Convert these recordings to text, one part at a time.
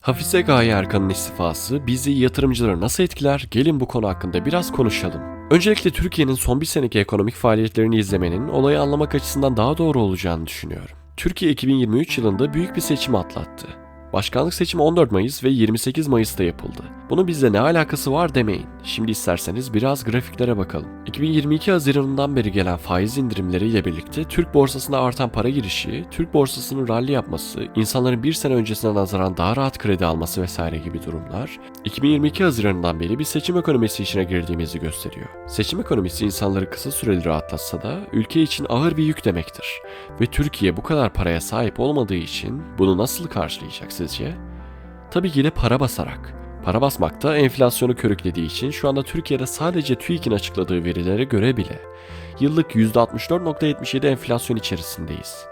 Hafize Gaye Erkan'ın istifası bizi yatırımcıları nasıl etkiler? Gelin bu konu hakkında biraz konuşalım. Öncelikle Türkiye'nin son bir seneki ekonomik faaliyetlerini izlemenin olayı anlamak açısından daha doğru olacağını düşünüyorum. Türkiye 2023 yılında büyük bir seçim atlattı. Başkanlık seçimi 14 Mayıs ve 28 Mayıs'ta yapıldı. Bunun bizle ne alakası var demeyin. Şimdi isterseniz biraz grafiklere bakalım. 2022 Haziran'ından beri gelen faiz indirimleriyle birlikte Türk borsasına artan para girişi, Türk borsasının rally yapması, insanların bir sene öncesine nazaran daha rahat kredi alması vesaire gibi durumlar, 2022 Haziran'ından beri bir seçim ekonomisi içine girdiğimizi gösteriyor. Seçim ekonomisi insanları kısa süreli rahatlatsa da ülke için ağır bir yük demektir. Ve Türkiye bu kadar paraya sahip olmadığı için bunu nasıl karşılayacak sizce? Tabii ki de para basarak. Para basmak da enflasyonu körüklediği için şu anda Türkiye'de sadece TÜİK'in açıkladığı verilere göre bile yıllık %64.77 enflasyon içerisindeyiz.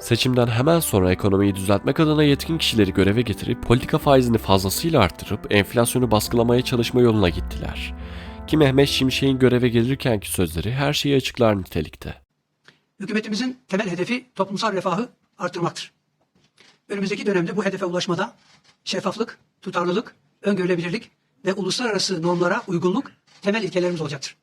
Seçimden hemen sonra ekonomiyi düzeltmek adına yetkin kişileri göreve getirip politika faizini fazlasıyla arttırıp enflasyonu baskılamaya çalışma yoluna gittiler. Ki Mehmet Şimşek'in göreve gelirkenki sözleri her şeyi açıklar nitelikte. Hükümetimizin temel hedefi toplumsal refahı artırmaktır. Önümüzdeki dönemde bu hedefe ulaşmada şeffaflık, tutarlılık, öngörülebilirlik ve uluslararası normlara uygunluk temel ilkelerimiz olacaktır.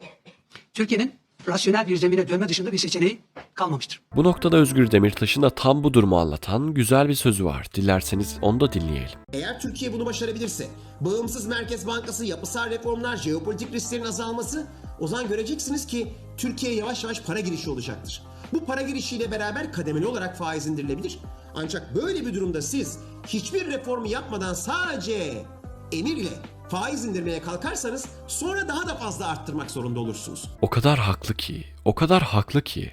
Türkiye'nin rasyonel bir zemine dönme dışında bir seçeneği kalmamıştır. Bu noktada Özgür Demirtaş'ın da tam bu durumu anlatan güzel bir sözü var. Dilerseniz onu da dinleyelim. Eğer Türkiye bunu başarabilirse, bağımsız Merkez Bankası, yapısal reformlar, jeopolitik risklerin azalması, o zaman göreceksiniz ki Türkiye yavaş yavaş para girişi olacaktır. Bu para girişiyle beraber kademeli olarak faiz indirilebilir. Ancak böyle bir durumda siz hiçbir reformu yapmadan sadece emir ile faiz indirmeye kalkarsanız sonra daha da fazla arttırmak zorunda olursunuz. O kadar haklı ki, o kadar haklı ki.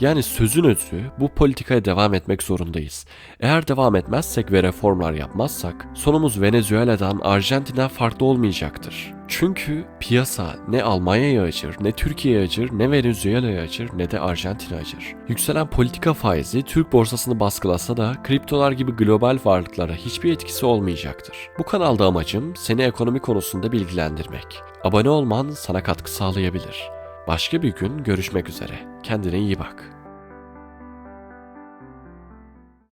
Yani sözün özü bu politikaya devam etmek zorundayız. Eğer devam etmezsek ve reformlar yapmazsak sonumuz Venezuela'dan Arjantin'den farklı olmayacaktır. Çünkü piyasa ne Almanya'ya acır, ne Türkiye'ye acır, ne Venezuela'ya acır, ne de Arjantin'e acır. Yükselen politika faizi Türk borsasını baskılasa da kriptolar gibi global varlıklara hiçbir etkisi olmayacaktır. Bu kanalda amacım seni ekonomi konusunda bilgilendirmek. Abone olman sana katkı sağlayabilir. Başka bir gün görüşmek üzere. Kendine iyi bak.